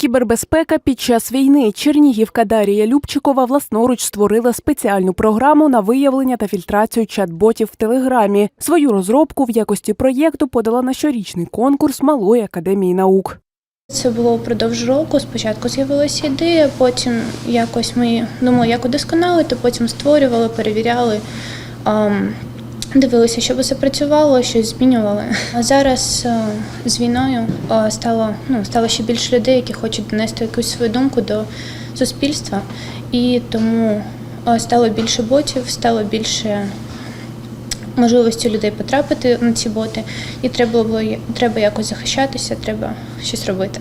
Кібербезпека під час війни Чернігівка Дарія Любчикова власноруч створила спеціальну програму на виявлення та фільтрацію чат-ботів в Телеграмі. Свою розробку в якості проєкту подала на щорічний конкурс Малої академії наук. Це було впродовж року. Спочатку з'явилася ідея, потім якось ми думали, як удосконалити, потім створювали, перевіряли, ам, дивилися, щоб усе працювало, щось змінювали. А зараз е, з війною е, стало, ну, стало ще більше людей, які хочуть донести якусь свою думку до суспільства. І тому е, стало більше ботів, стало більше можливості людей потрапити на ці боти, і треба було треба якось захищатися, треба щось робити.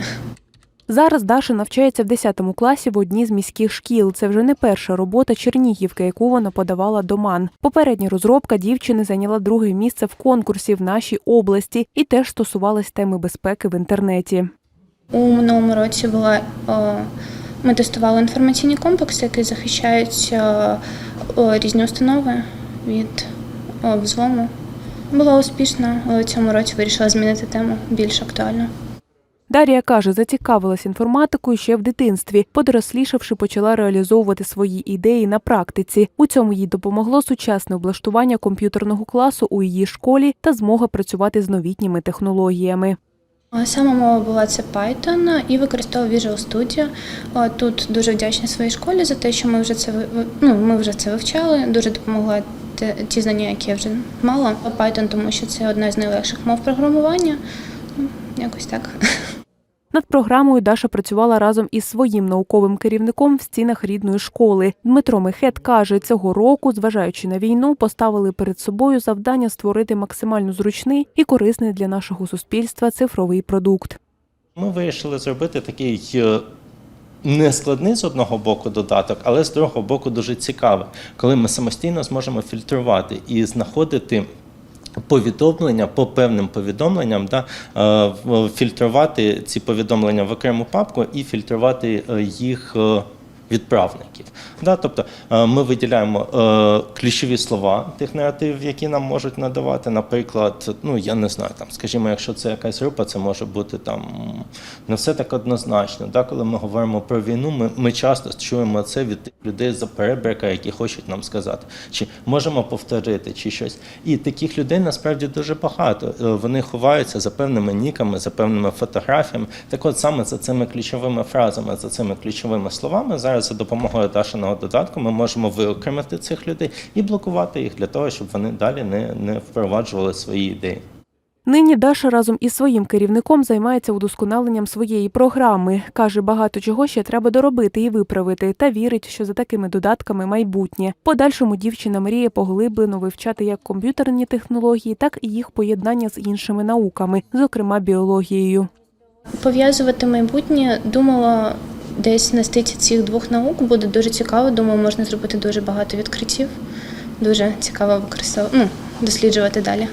Зараз Даша навчається в 10 класі в одній з міських шкіл. Це вже не перша робота Чернігівки, яку вона подавала до МАН. Попередня розробка дівчини зайняла друге місце в конкурсі в нашій області і теж стосувалась теми безпеки в інтернеті. У минулому році була ми тестували інформаційні комплекси, які захищають різні установи від взлому. Була успішна, але цьому році вирішила змінити тему більш актуально. Дар'я каже, зацікавилась інформатикою ще в дитинстві. Подорослішавши, почала реалізовувати свої ідеї на практиці. У цьому їй допомогло сучасне облаштування комп'ютерного класу у її школі та змога працювати з новітніми технологіями. Сама мова була це Python і використовував Visual Studio. Тут дуже вдячна своїй школі за те, що ми вже це ну, ми вже це вивчали. Дуже допомогла ті знання, які я вже мала. Python, тому що це одна з найлегших мов програмування. Якось так. Над програмою Даша працювала разом із своїм науковим керівником в стінах рідної школи. Дмитро Мехет каже, цього року, зважаючи на війну, поставили перед собою завдання створити максимально зручний і корисний для нашого суспільства цифровий продукт. Ми вирішили зробити такий е, нескладний з одного боку додаток, але з другого боку дуже цікавий, коли ми самостійно зможемо фільтрувати і знаходити. Повідомлення по певним повідомленням, да, е, фільтрувати ці повідомлення в окрему папку і фільтрувати е, їх е, відправників. Да, тобто е, ми виділяємо е, ключові слова тих наративів, які нам можуть надавати. Наприклад, ну я не знаю, там, скажімо, якщо це якась група, це може бути там не все так однозначно. Да, коли ми говоримо про війну, ми, ми часто чуємо це від тих людей за перебрика, які хочуть нам сказати, чи можемо повторити, чи щось. І таких людей насправді дуже багато. Е, Вони ховаються за певними ніками, за певними фотографіями. Так от саме за цими ключовими фразами, за цими ключовими словами, зараз за допомогою Дашиного додатку ми можемо виокремити цих людей і блокувати їх для того, щоб вони далі не, не впроваджували свої ідеї. Нині Даша разом із своїм керівником займається удосконаленням своєї програми. Каже, багато чого ще треба доробити і виправити, та вірить, що за такими додатками майбутнє. Подальшому дівчина мріє поглиблено вивчати як комп'ютерні технології, так і їх поєднання з іншими науками, зокрема біологією. Пов'язувати майбутнє думала десь на стиці цих двох наук буде дуже цікаво. Думаю, можна зробити дуже багато відкриттів. Дуже цікаво використовувати, ну, досліджувати далі.